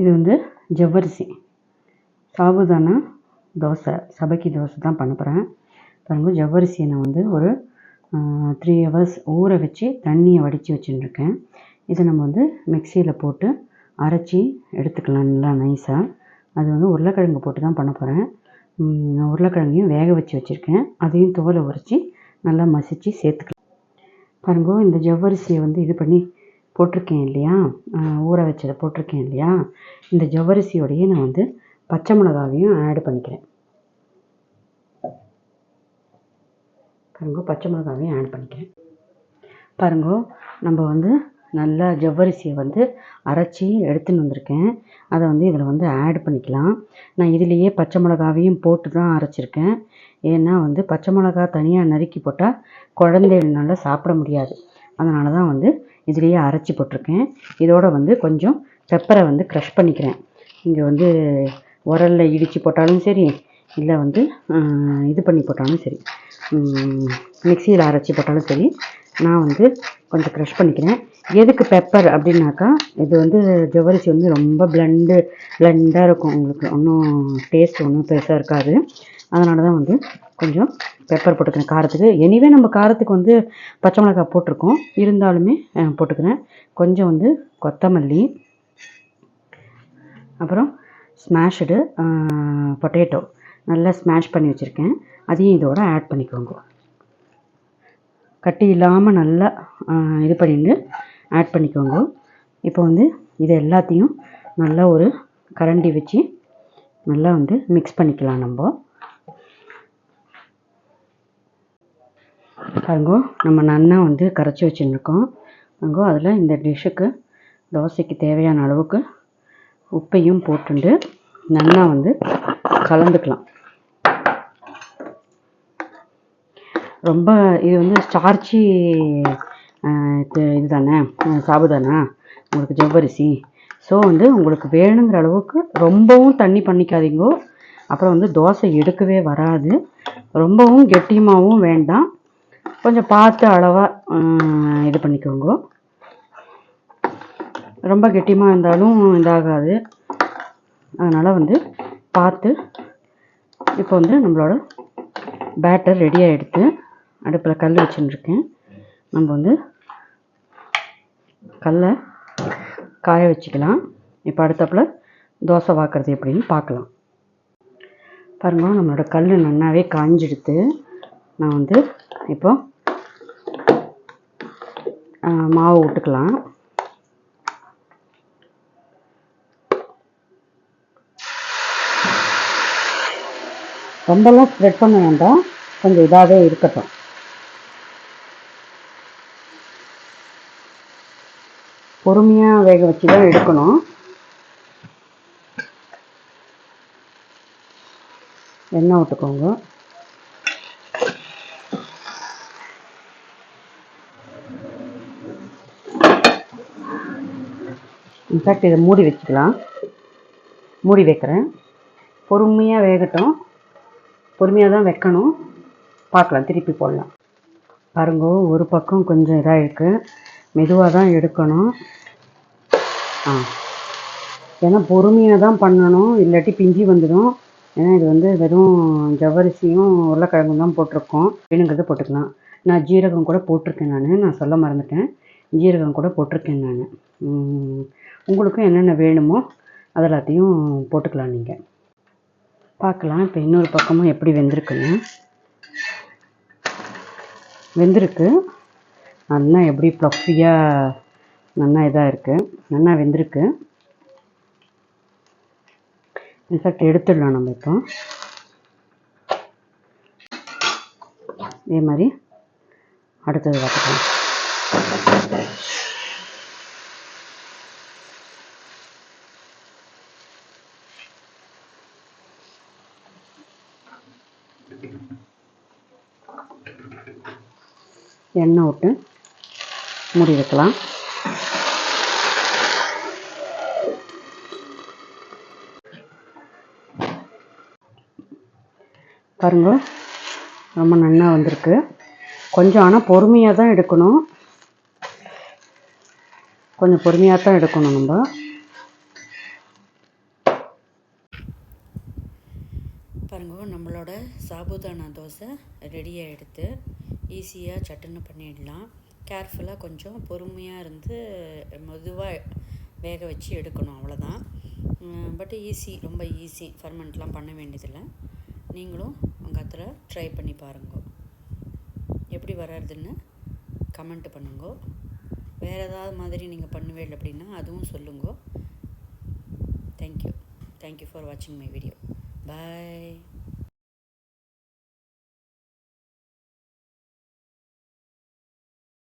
இது வந்து ஜவ்வரிசி. சாபுதானா தோசை. சபைக்கு தோசை தான் பண்ண போகிறேன் பாருங்கள் ஜவ்வரிசியை நான் வந்து ஒரு த்ரீ ஹவர்ஸ் ஊற வச்சு தண்ணியை வடித்து வச்சுட்டுருக்கேன் இதை நம்ம வந்து மிக்சியில் போட்டு அரைச்சி எடுத்துக்கலாம். நல்லா நைஸாக அது வந்து உருளைக்கிழங்கு போட்டு தான் பண்ண போகிறேன் உருளைக்கிழங்கையும் வேக வச்சு வச்சுருக்கேன். அதையும் தோலை உரைச்சி நல்லா மசித்து சேர்த்துக்கலாம். பாருங்க இந்த ஜவ்வரிசியை வந்து இது பண்ணி போட்டிருக்கேன் இல்லையா? ஊற வச்சதை போட்டிருக்கேன் இல்லையா? இந்த ஜவ்வரிசியோடையே நான் வந்து பச்சை மிளகாவையும் ஆட் பண்ணிக்கிறேன். பாருங்க பச்சை மிளகாவையும் ஆட் பண்ணிக்கிறேன். பாருங்க நம்ம வந்து நல்லா ஜவ்வரிசியை வந்து அரைச்சி எடுத்துன்னு வந்திருக்கேன். அதை வந்து இதில் வந்து ஆட் பண்ணிக்கலாம். நான் இதுலேயே பச்சை மிளகாவையும் போட்டு தான் அரைச்சிருக்கேன். ஏன்னா வந்து பச்சை மிளகா தனியாக நறுக்கி போட்டால் குழந்தைகள்னால சாப்பிட முடியாது. அதனால தான் வந்து இதுலேயே அரைச்சி போட்டிருக்கேன். இதோட வந்து கொஞ்சம் பெப்பரை வந்து க்ரஷ் பண்ணிக்கிறேன். இங்கே வந்து உரலில் இடித்து போட்டாலும் சரி இல்லை வந்து இது பண்ணி போட்டாலும் சரி மிக்சியில் அரைச்சி போட்டாலும் சரி நான் வந்து கொஞ்சம் க்ரஷ் பண்ணிக்கிறேன். எதுக்கு பெப்பர் அப்படின்னாக்கா இது வந்து ஜவ்வரிசி வந்து ரொம்ப பிளண்டு பிளண்டாக இருக்கும். உங்களுக்கு ஒன்றும் டேஸ்ட் ஒன்றும் பெருசாக இருக்காது. அதனால தான் வந்து கொஞ்சம் பெப்பர் போட்டுக்கிறேன் காரத்துக்கு. எனிவே நம்ம காரத்துக்கு வந்து பச்சை மிளகாய் போட்டிருக்கோம். இருந்தாலுமே போட்டுக்கிறேன். கொஞ்சம் வந்து கொத்தமல்லி அப்புறம் ஸ்மாஷ்டு பொட்டேட்டோ நல்லா ஸ்மாஷ் பண்ணி வச்சுருக்கேன். அதையும் இதோட ஆட் பண்ணிக்கோங்க. கட்டி இல்லாமல் நல்லா இது பண்ணிட்டு ஆட் பண்ணிக்கோங்க. இப்போ வந்து இது எல்லாத்தையும் நல்லா ஒரு கரண்டி வச்சு நல்லா வந்து மிக்ஸ் பண்ணிக்கலாம் நம்ம. பாருங்கோ நம்ம நன்னா வந்து கரைச்சி வச்சுருக்கோம் அங்கோ அதில் இந்த டிஷ்ஷுக்கு தோசைக்கு தேவையான அளவுக்கு உப்பையும் போட்டுண்டு நன்னா வந்து கலந்துக்கலாம். ரொம்ப இது வந்து ஸ்டார்ச்சி இது இதுதானே? சாபுதானா உங்களுக்கு ஜவ்வரிசி. ஸோ வந்து உங்களுக்கு வேணுங்கிற அளவுக்கு ரொம்பவும் தண்ணி பண்ணிக்காதீங்கோ. அப்புறம் வந்து தோசை எடுக்கவே வராது. ரொம்பவும் கெட்டியமாகவும் வேண்டாம். கொஞ்சம் பார்த்து அளவாக இது பண்ணிக்கோங்க. ரொம்ப கெட்டியமாக இருந்தாலும் இதாகாது. அதனால் வந்து பார்த்து இப்போ வந்து நம்மளோட பேட்டர் ரெடியாக எடுத்து அடுப்பில் கல் வச்சுட்டுருக்கேன் நம்ம வந்து கல்லை காய வச்சுக்கலாம். இப்போ அடுத்தப்பில் தோசை வாக்குறது எப்படின்னு பார்க்கலாம். பாருங்க நம்மளோட கல் நல்லாவே காஞ்சிடுத்து. நான் வந்து இப்போ மாவு விட்டுக்கலாம் ரொம்பலாம் ஸ்ப்ரெட் பண்ண வேண்டாம். கொஞ்சம் இதாகவே இருக்கட்டும். பொறுமையாக வேக வச்சு தான் எடுக்கணும். எண்ணெய் விட்டுக்கோங்க இன்ஃபேக்ட் இதை மூடி வச்சுக்கலாம். மூடி வைக்கிறேன். பொறுமையாக வேகட்டும். பொறுமையாக தான் வைக்கணும். பார்க்கலாம் திருப்பி போடலாம். பாருங்க ஒரு பக்கம் கொஞ்சம் இதாக இருக்குது மெதுவாக தான் எடுக்கணும். ஆ. ஏன்னா பொறுமையாக தான் பண்ணணும். இல்லாட்டி பிஞ்சி வந்துடும். ஏன்னா இது வந்து வெறும் ஜவ்வரிசியும் உருளைக்கிழங்கும் தான் போட்டிருக்கோம். வேணுங்கிறத போட்டுக்கலாம். நான் ஜீரகம் கூட போட்டிருக்கேன் நான். நான் சொல்ல மறந்துட்டேன். ஜீரகம் கூட போட்டிருக்கேன் நான். உங்களுக்கும் என்னென்ன வேணுமோ அதெல்லாத்தையும் போட்டுக்கலாம் நீங்கள் பார்க்கலாம். இப்போ இன்னொரு பக்கமும் எப்படி வெந்திருக்குன்னு. வெந்திருக்கு. நல்லா எப்படி ப்ளஃபியாக நல்லா இதாக இருக்குது நல்லா வெந்திருக்கு. இன்ஃபேக்ட் எடுத்துடலாம் நம்ம இப்போ. இதே மாதிரி அடுத்தது பார்த்துக்கலாம். எண்ணெய் விட்டு மூடி வைக்கலாம் பாருங்க ரொம்ப நல்லா வந்திருக்கு. கொஞ்சம் ஆனால் பொறுமையாக தான் எடுக்கணும். கொஞ்சம் பொறுமையாக தான் எடுக்கணும் நம்ம பாருங்க நம்மளோட சாபுதானா தோசை ரெடி ஆகிடுது ஈஸியாக சட்டுன்னு பண்ணிடலாம். கேர்ஃபுல்லாக கொஞ்சம் பொறுமையாக இருந்து மெதுவாக வேக வச்சு எடுக்கணும் அவ்வளோதான் பட் ஈஸி ரொம்ப ஈஸி ஃபர்மெண்ட்லாம் பண்ண வேண்டியதில்லை. நீங்களும் உங்கள் அத்தில் ட்ரை பண்ணி பாருங்க. எப்படி வர்றதுன்னு கமெண்ட் பண்ணுங்க. வேறு ஏதாவது மாதிரி நீங்கள் பண்ணுவேன் அப்படின்னா அதுவும் சொல்லுங்க. Thank you thank you for வாட்சிங் மை வீடியோ பாய்